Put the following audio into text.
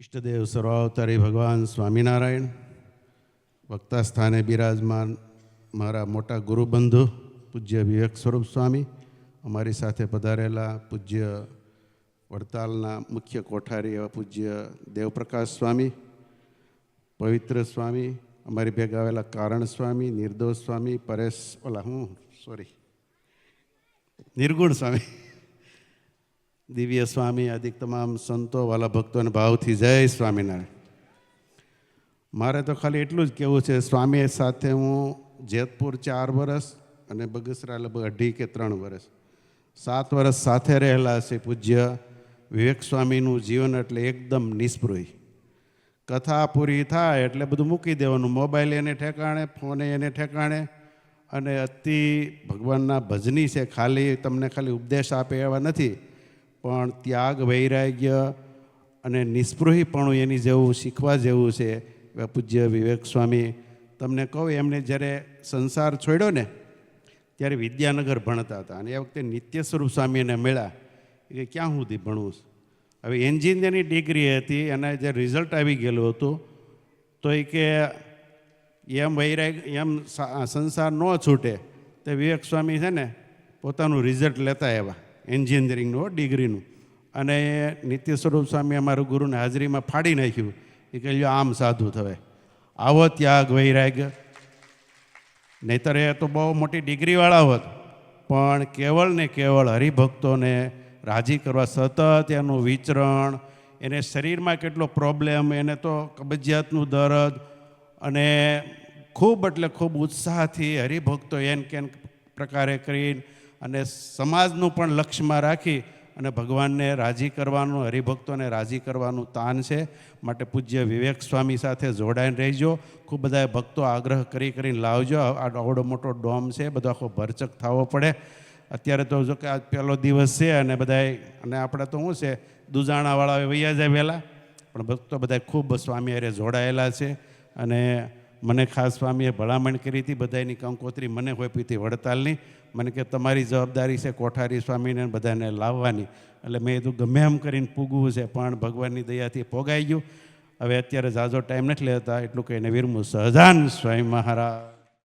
ઈષ્ટદેવ સર્વાવતારી ભગવાન સ્વામિનારાયણ વક્તા સ્થાને બિરાજમાન મારા મોટા ગુરુબંધુ, પૂજ્ય વિવેક સ્વરૂપ સ્વામી, અમારી સાથે પધારેલા પૂજ્ય વડતાલના મુખ્ય કોઠારી એવા પૂજ્ય દેવપ્રકાશ સ્વામી, પવિત્ર સ્વામી, અમારી ભેગા આવેલા કારણ સ્વામી, નિર્દોષ સ્વામી, પરેશ, ઓલા હું સોરી નિર્ગુણ સ્વામી. દિવ્ય સ્વામી, આદિક તમામ સંતો, વાલા ભક્તોને ભાવથી જય સ્વામિનારાયણ. મારે તો ખાલી એટલું જ કહેવું છે સ્વામી સાથે હું જેતપુર ચાર વર્ષ અને બગસરા લગભગ અઢી કે ત્રણ વર્ષ સાત વર્ષ સાથે રહેલા છે પૂજ્ય વિવેક સ્વામીનું જીવન એટલે એકદમ નિષ્પૃહી કથા પૂરી થાય એટલે બધું મૂકી દેવાનું, મોબાઈલ એને ઠેકાણે, ફોને એને ઠેકાણે અને અતિ ભગવાનના ભજની છે, ખાલી તમને ખાલી ઉપદેશ આપે એવા નથી. પણ ત્યાગ વૈરાગ્ય અને નિસ્પૃહીપણું એની જેવું શીખવા જેવું છે. પૂજ્ય વિવેક સ્વામી, તમને કહું, એમને જ્યારે સંસાર છોડ્યો ને, ત્યારે વિદ્યાનગર ભણતા હતા અને એ વખતે નિત્ય સ્વરૂપ સ્વામીને મળ્યા. કે ક્યાં સુધી ભણવું હવે એન્જિનિયરની ડિગ્રી હતી, અને જે રિઝલ્ટ આવી ગયેલું હતું, તો એ કે એમ વૈરાગ, એમ સંસાર ન છૂટે. તે વિવેક સ્વામી છે ને, પોતાનું રિઝલ્ટ લેતા એવા એન્જિનિયરિંગનું, ડિગ્રીનું. અને નિત્ય સ્વરૂપ સ્વામી અમારું ગુરુને હાજરીમાં ફાડી નાખ્યું. એ કે આમ સાધુ થવે. આવો ત્યાગ વૈરાગ્ય. નહીતર એ તો બહુ મોટી ડિગ્રીવાળા હોત. પણ કેવળ ને કેવળ હરિભક્તોને રાજી કરવા સતત એનું વિચરણ, એને શરીરમાં કેટલો પ્રોબ્લેમ, એને તો કબજિયાતનું દર્દ, અને ખૂબ એટલે ખૂબ ઉત્સાહથી હરિભક્તો એન કેન પ્રકારે કરીને અને સમાજનું પણ લક્ષ્યમાં રાખી અને ભગવાનને રાજી કરવાનું, હરિભક્તોને રાજી કરવાનું તાન છે. માટે પૂજ્ય વિવેક સ્વામી સાથે જોડાઈને રહેજો. ખૂબ બધા ભક્તો આગ્રહ કરી કરીને લાવજો. આવડો મોટો ડોમ છે, બધો આખો ભરચક થવો પડે. અત્યારે તો જો કે આજ પહેલો દિવસ છે અને બધાય અને આપણે તો શું છે, દુજાણાવાળા વૈયા જાય વહેલા. પણ ભક્તો બધા ખૂબ સ્વામી અરે જોડાયેલા છે. અને મને ખાસ સ્વામીએ ભલામણ કરી હતી બધાની કંકોત્રી મને હોપી હતી વડતાલની. મને કે તમારી જવાબદારી છે કોઠારી સ્વામીને બધાને લાવવાની. એટલે મેં કીધું, ગમે એમ કરીને પૂગવું છે, પણ ભગવાનની દયાથી પોગાઈ ગયું. હવે અત્યારે ઝાઝો ટાઈમ નથી લેતા, એટલું કહીને વિરમું સહજાન સ્વામી મહારાજ.